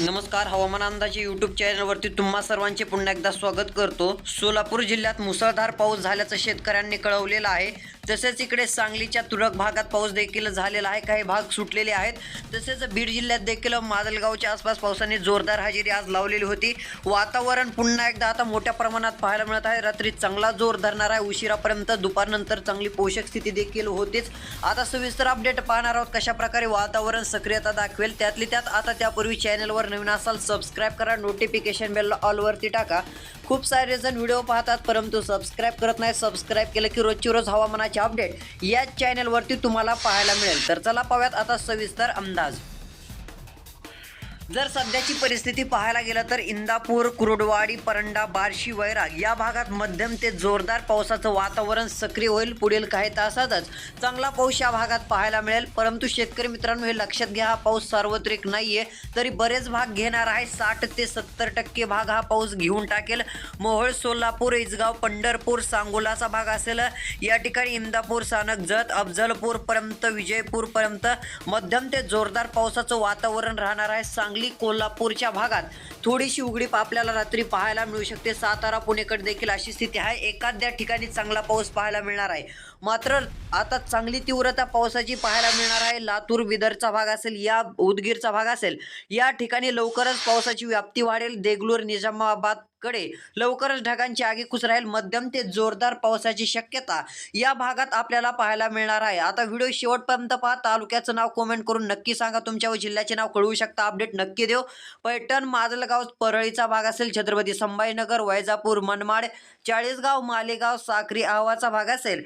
नमस्कार हवामान अंदाजे यूट्यूब चॅनलवरती तुम्हा सर्वांचे पुन्हा एकदा स्वागत करतो. सोलापूर जिल्ह्यात मुसळधार पाऊस झाल्याचं शेतकऱ्यांनी कळवलेलं आहे. तसेच इकडे सांगलीच्या तुरळक भागात पाऊस देखील झालेला आहे. काही भाग सुटलेले आहेत. तसेच बीड जिल्ह्यात देखील माजलगावच्या आसपास पावसाने जोरदार हजेरी आज लावलेली होती. वातावरण पुन्हा एकदा आता मोठ्या प्रमाणात पाहायला मिळत आहे. रात्री चांगला जोर धरणार आहे. उशिरापर्यंत दुपारनंतर चांगली पोषक स्थिती देखील होतीच. आता सविस्तर अपडेट पाहणार आहोत कशा प्रकारे वातावरण सक्रियता दाखवेल. त्यातली त्यात आता त्यापूर्वी चॅनलवर नवीन असाल सबस्क्राईब करा. नोटिफिकेशन बेल ऑलवरती टाका. खूप सारे जण व्हिडिओ पाहतात परंतु सबस्क्राईब करत नाही. सबस्क्राईब केलं की रोजची रोज हवामानाची अपडेट याच चॅनलवरती तुम्हाला पाहायला मिळेल. तर चला पाहूयात आता सविस्तर अंदाज. जर सध्याची परिस्थिती पाहायला गेलं तर इंदापूर कुरुडवाडी परंडा बार्शी वैराग या भागात मध्यम ते जोरदार पावसाचं वातावरण सक्रिय होईल. पुढील काही तासातच चांगला पाऊस या भागात पाहायला मिळेल. परंतु शेतकरी मित्रांनो हे लक्षात घ्या हा पाऊस सार्वत्रिक नाहीये. तरी बरेच भाग घेणार आहे. साठ ते सत्तर टक्के भाग हा पाऊस घेऊन टाकेल. मोहोळ सोलापूर इजगाव पंढरपूर सांगोलाचा भाग असेल. या ठिकाणी इंदापूर सानक जत अफजलपूर पर्यंत विजयपूर पर्यंत मध्यम ते जोरदार पावसाचं वातावरण राहणार आहे. सांगली कोल्हापूरच्या भागात थोडीशी उघडीप आपल्याला रात्री पाहायला मिळू शकते. सातारा पुणेकडे देखील अशी स्थिती आहे. एखाद्या ठिकाणी चांगला पाऊस पाहायला मिळणार आहे. मात्र आता चांगली तीव्रता पावसाची पाहायला मिळणार आहे. लातूर बिदरचा भाग असेल या उदगीरचा भाग असेल या ठिकाणी लवकरच पावसाची व्याप्ती वाढेल. देगलूर निजामाबाद कडे. लवकरच ढगांची आगीकुच राहील. मध्यम ते जोरदार पावसाची शक्यता या भागात आपल्याला पाहायला मिळणार आहे. आता व्हिडिओ शेवटपर्यंत पहा. तालुक्याचं नाव कमेंट करून नक्की सांगा. तुमच्या व जिल्ह्याचे नाव कळवू शकता. अपडेट नक्की देऊ. पैठण माजलगाव परळीचा भाग असेल छत्रपती संभाजीनगर वैजापूर मनमाड चाळीसगाव मालेगाव साक्री आवाचा भाग असेल.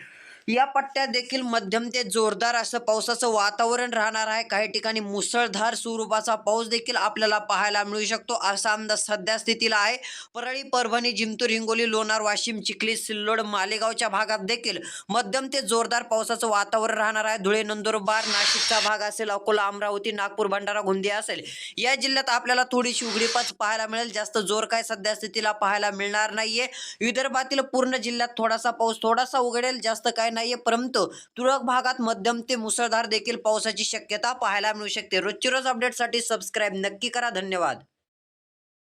या पट्ट्यात देखील मध्यम ते जोरदार असं पावसाचं वातावरण राहणार आहे. काही ठिकाणी मुसळधार स्वरूपाचा पाऊस देखील आपल्याला पाहायला मिळू शकतो असा अंदाज सध्या स्थितीला आहे. परळी परभणी जिंतूर हिंगोली लोणार वाशिम चिखली सिल्लोड मालेगावच्या भागात देखील मध्यम ते जोरदार पावसाचं वातावरण राहणार आहे. धुळे नंदुरबार नाशिकचा भाग असेल अकोला अमरावती नागपूर भंडारा गोंदिया असेल या जिल्ह्यात आपल्याला थोडीशी उघडीपच पाहायला मिळेल. जास्त जोर काय सध्या स्थितीला पाहायला मिळणार नाहीये. विदर्भातील पूर्ण जिल्ह्यात थोडासा पाऊस थोडासा उघडेल. जास्त काय नाहीये. परंतु तुरळक भागात मध्यम ते मुसळधार देखील पावसाची शक्यता पाहायला मिळू शकते. रोजची रोज अपडेटसाठी सबस्क्राईब नक्की करा. धन्यवाद.